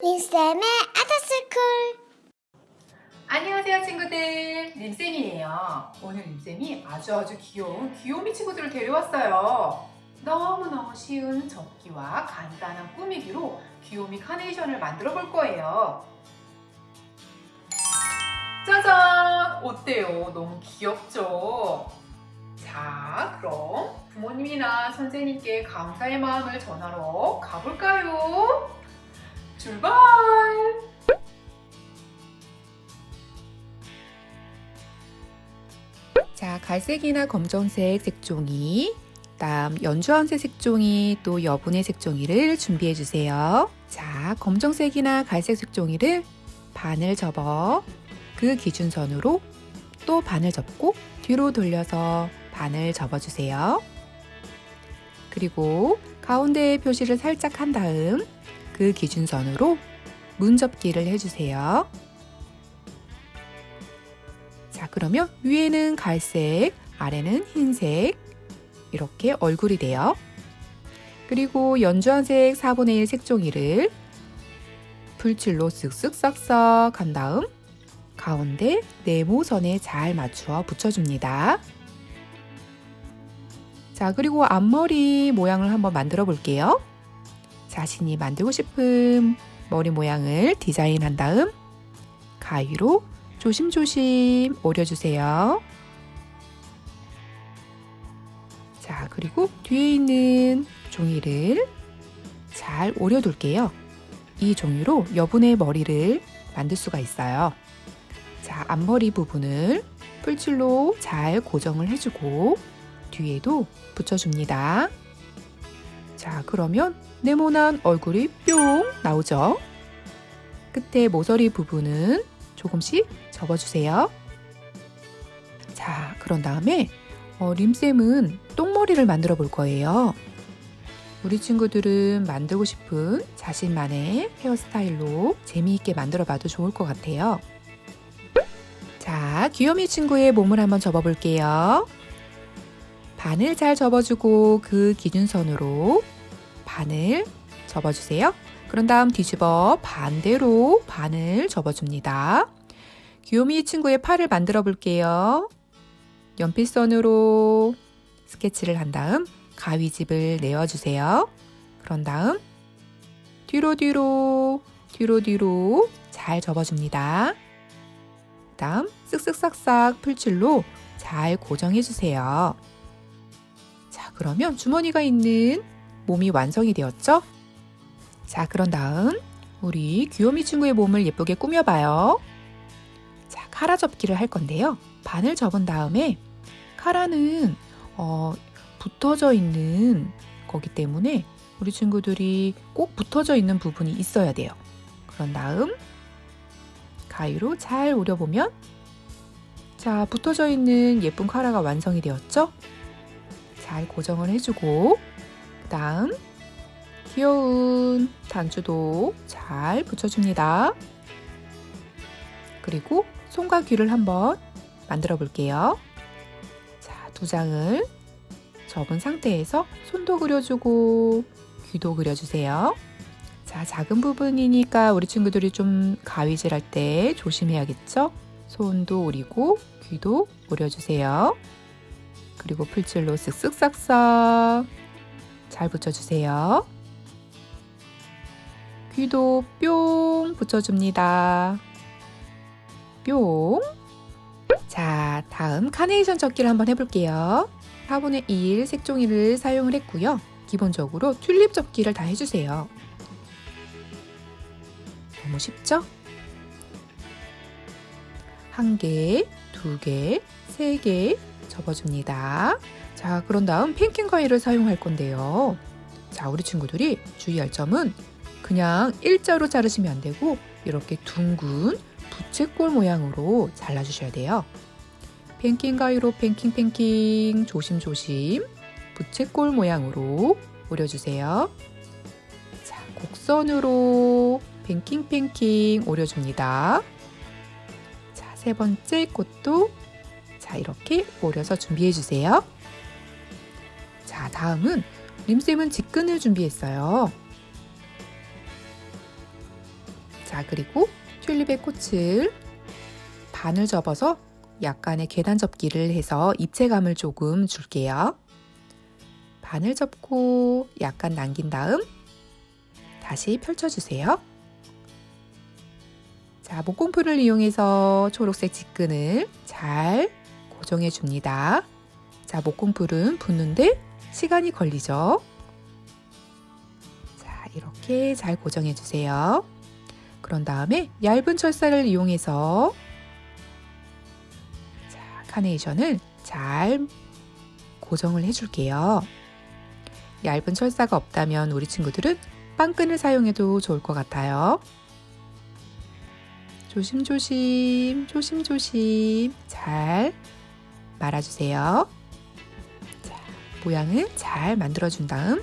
린쌤의 아더스쿨. 안녕하세요 친구들. 림쌤이에요. 오늘 림쌤이 아주 아주 귀여운 귀요미 친구들을 데려왔어요. 너무너무 쉬운 접기와 간단한 꾸미기로 귀요미 카네이션을 만들어 볼 거예요. 짜잔! 어때요? 너무 귀엽죠? 자 그럼 부모님이나 선생님께 감사의 마음을 전하러 가볼까요 출발 자, 갈색이나 검정색 색종이, 다음 연주황색 색종이, 또 여분의 색종이를 준비해 주세요. 자, 검정색이나 갈색 색종이를 반을 접어 그 기준선으로 또 반을 접고 뒤로 돌려서 반을 접어 주세요. 그리고 가운데에 표시를 살짝 한 다음 그 기준선으로 문접기를 해주세요. 자, 그러면 위에는 갈색, 아래는 흰색, 이렇게 얼굴이 돼요. 그리고 연주한색 4분의 1 색종이를 풀칠로 쓱쓱 싹싹 한 다음 가운데 네모선에 잘 맞추어 붙여줍니다. 자, 그리고 앞머리 모양을 한번 만들어 볼게요. 자신이 만들고 싶은 머리 모양을 디자인한 다음 가위로 조심조심 오려주세요. 자, 그리고 뒤에 있는 종이를 잘 오려둘게요. 이 종이로 여분의 머리를 만들 수가 있어요. 자, 앞머리 부분을 풀칠로 잘 고정을 해주고 뒤에도 붙여줍니다. 자, 그러면 네모난 얼굴이 뿅 나오죠? 끝에 모서리 부분은 조금씩 접어주세요. 자, 그런 다음에 어, 림쌤은 똥머리를 만들어 볼 거예요. 우리 친구들은 만들고 싶은 자신만의 헤어스타일로 재미있게 만들어 봐도 좋을 것 같아요. 자, 귀요미 친구의 몸을 한번 접어 볼게요. 반을 잘 접어주고 그 기준선으로 반을 접어주세요. 그런 다음 뒤집어 반대로 반을 접어줍니다. 귀요미 친구의 팔을 만들어 볼게요. 연필선으로 스케치를 한 다음 가위집을 내어주세요. 그런 다음 뒤로 뒤로 뒤로 뒤로 잘 접어줍니다. 다음 쓱쓱싹싹 풀칠로 잘 고정해 주세요. 자, 그러면 주머니가 있는 몸이 완성이 되었죠? 자, 그런 다음 우리 귀요미 친구의 몸을 예쁘게 꾸며봐요. 자, 카라 접기를 할 건데요. 반을 접은 다음에 카라는 어, 붙어져 있는 거기 때문에 우리 친구들이 꼭 붙어져 있는 부분이 있어야 돼요. 그런 다음 가위로 잘 오려보면 자, 붙어져 있는 예쁜 카라가 완성이 되었죠? 잘 고정을 해주고 그 다음 귀여운 단추도 잘 붙여줍니다. 그리고 손과 귀를 한번 만들어 볼게요. 자, 두 장을 접은 상태에서 손도 그려주고 귀도 그려주세요. 자, 작은 부분이니까 우리 친구들이 좀 가위질 할 때 조심해야겠죠? 손도 오리고 귀도 오려주세요. 그리고 풀칠로 쓱쓱 싹싹 잘 붙여주세요. 귀도 뿅 붙여줍니다. 뿅. 자, 다음 카네이션 접기를 한번 해볼게요. 4분의 1 색종이를 사용을 했고요. 기본적으로 튤립 접기를 다 해주세요. 너무 쉽죠? 한 개, 두 개, 세 개 접어줍니다. 자, 그런 다음 펜킹 가위를 사용할 건데요. 자, 우리 친구들이 주의할 점은 그냥 일자로 자르시면 안 되고 이렇게 둥근 부채꼴 모양으로 잘라주셔야 돼요. 펜킹 가위로 펜킹 펜킹 조심조심 부채꼴 모양으로 오려주세요. 자, 곡선으로 펜킹 펜킹 오려줍니다. 자, 세 번째 꽃도 자, 이렇게 오려서 준비해 주세요. 자, 다음은 림쌤은 직근을 준비했어요. 자, 그리고 튤립의 꽃을 반을 접어서 약간의 계단 접기를 해서 입체감을 조금 줄게요. 반을 접고 약간 남긴 다음 다시 펼쳐주세요. 자, 목공풀을 이용해서 초록색 직근을 잘 고정해 줍니다. 자, 목공풀은 붙는데 시간이 걸리죠. 자, 이렇게 잘 고정해 주세요. 그런 다음에 얇은 철사를 이용해서 자, 카네이션을 잘 고정을 해줄게요. 얇은 철사가 없다면 우리 친구들은 빵끈을 사용해도 좋을 것 같아요. 조심조심, 조심조심 잘 말아주세요. 자, 모양을 잘 만들어준 다음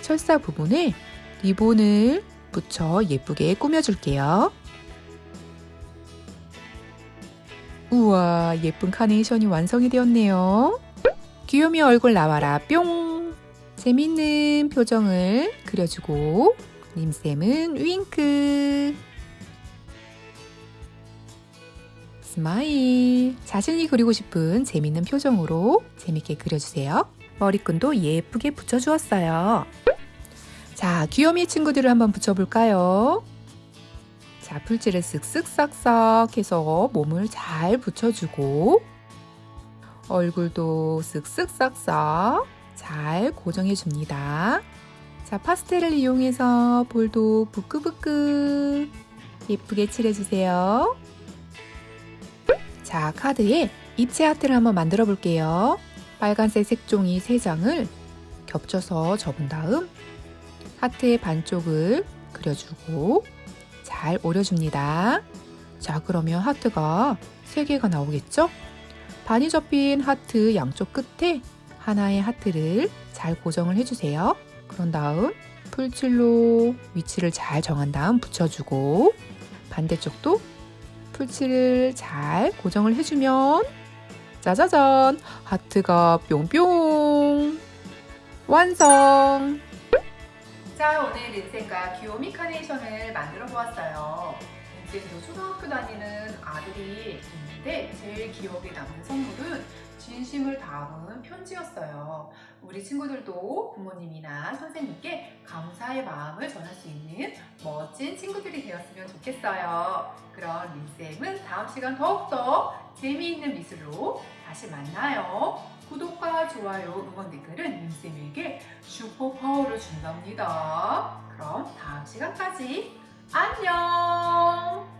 철사 부분에 리본을 붙여 예쁘게 꾸며줄게요. 우와, 예쁜 카네이션이 완성이 되었네요. 귀요미 얼굴 나와라, 뿅! 재밌는 표정을 그려주고, 님쌤은 윙크. 스마일. 자신이 그리고 싶은 재밌는 표정으로 재밌게 그려주세요. 머리끈도 예쁘게 붙여주었어요. 자, 귀요미 친구들을 한번 붙여볼까요? 자, 풀칠을 쓱쓱 싹싹 해서 몸을 잘 붙여주고, 얼굴도 쓱쓱 싹싹 잘 고정해 줍니다. 자, 파스텔을 이용해서 볼도 부끄부끄 예쁘게 칠해주세요. 자, 카드에 입체 하트를 한번 만들어 볼게요. 빨간색 색종이 3장을 겹쳐서 접은 다음 하트의 반쪽을 그려주고 잘 오려줍니다. 자, 그러면 하트가 3개가 나오겠죠? 반이 접힌 하트 양쪽 끝에 하나의 하트를 잘 고정을 해주세요. 그런 다음 풀칠로 위치를 잘 정한 다음 붙여주고 반대쪽도 풀칠을 잘 고정을 해주면 짜자잔. 하트가 뿅뿅. 완성. 자 오늘 린센과 귀요미 카네이션을 만들어 보았어요. 린센도 초등학교 다니는 아들이 있는데 제일 기억에 남는 선물은 진심을 담은 편지였어요. 우리 친구들도 부모님이나 선생님께 감사 의 마음을 전할 수 있는 멋진 친구들이 되었으면 좋겠어요. 그럼 린쌤은 다음 시간 더욱더 재미있는 미술로 다시 만나요. 구독과 좋아요, 응원 댓글은 린쌤에게 슈퍼파워를 준답니다. 그럼 다음 시간까지 안녕!